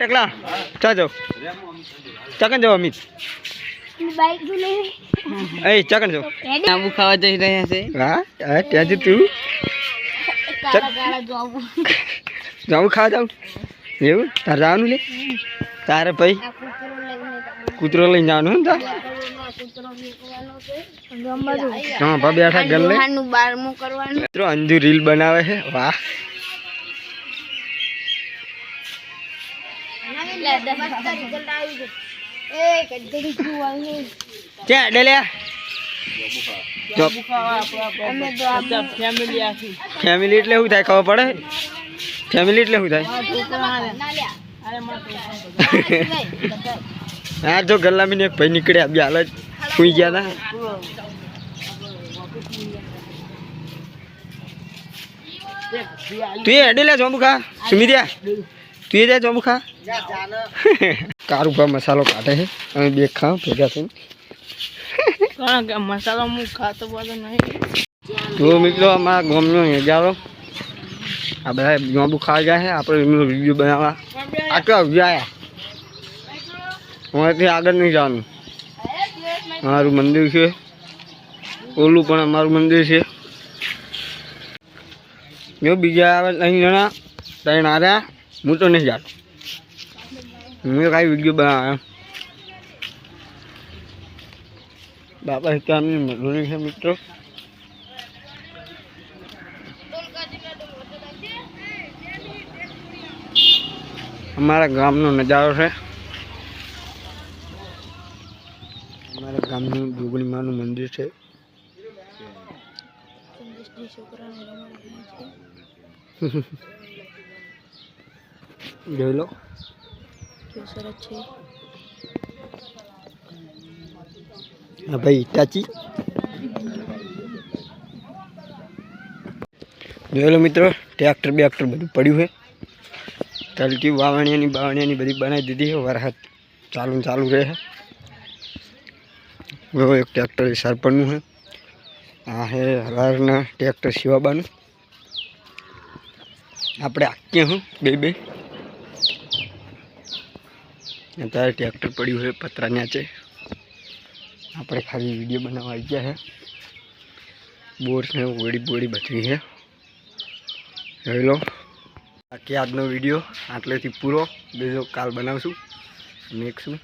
ટકલા ચા જાઓ ચકન જાઓ અમિત? બાઈક લઈ એ ચકન જાઓ આબુ ખાવા જઈ રહ્યા છે. હા હા ત્યાં જ તું. જાઉં ખાવા જાઉં? એવું? તારે જવાનું લે? તારે ભાઈ કૂતરો લઈને જવાનું ને તાર? હા ભાઈ બેઠા ગલ લે. લોહાનું બારમું કરવાનું. મિત્રો અંજુ રીલ બનાવે છે. વાહ. ક્યાં ડેલ્યા ફેમિલી આખી. ફેમિલી એટલે શું થાય ખબર પડે? ફેમિલી એટલે શું થાય? હા જો ગલ્લામીને એક ભાઈ નીકળ્યા બે હાલ જ સુઈ ગયા ના તું એ હેડી લે જોંબુ ખા સુમિત્યા તું જાય જોંબુ ખા. કારું પર મસાલો કાઢે છે. અમે બે ખાવ ભેગા થઈને. મસાલો હું ખાતો બધો નહીં. તો મિત્રો અમારા ગામનો નજારો આ બધા જોબુ ખાઈ ગયા છે. આપણે એમનો વીડિયો બનાવવા. આટલા ગયા અમારાથી આગળ નહીં જવાનું. અમારું મંદિર છે. ઓલું પણ અમારું મંદિર છે. જો બીજા આવે ત્રણ જણા ત્રણ આવ્યા હું તો નહીં જાતો. મેં કાંઈ વીડિયો બનાવ્યા. બાપા હિતામની મજૂરી છે મિત્રો. અમારા ગામનો નજારો છે. અમારા ગામનું જોગણી માનું મંદિર છે. જોઈ લો. હા ભાઈ ટાચી જોયેલો મિત્રો ટ્રેક્ટર બેક્ટર બધું પડ્યું છે. તલકી વાવણીયાની બાવણીયાની બધી બનાવી દીધી છે. વરસાદ ચાલુ ચાલુ રહે છે. એક ટ્રેક્ટર સરપણનું છે. આ છે હરારના ટ્રેક્ટર સિવાબાનું આપણે આંકીએ હું બે બે. અત્યારે ટ્રેક્ટર પડ્યું છે પતરા ન્યાચે. આપણે ખાલી વીડિયો બનાવવા આવી ગયા છે. બોર્સને ઓળી બોળી બચવી છે. જોઈ લો. બાકી આજનો વીડિયો આટલેથી પૂરો. બીજો કાલ બનાવશું. મેકશું.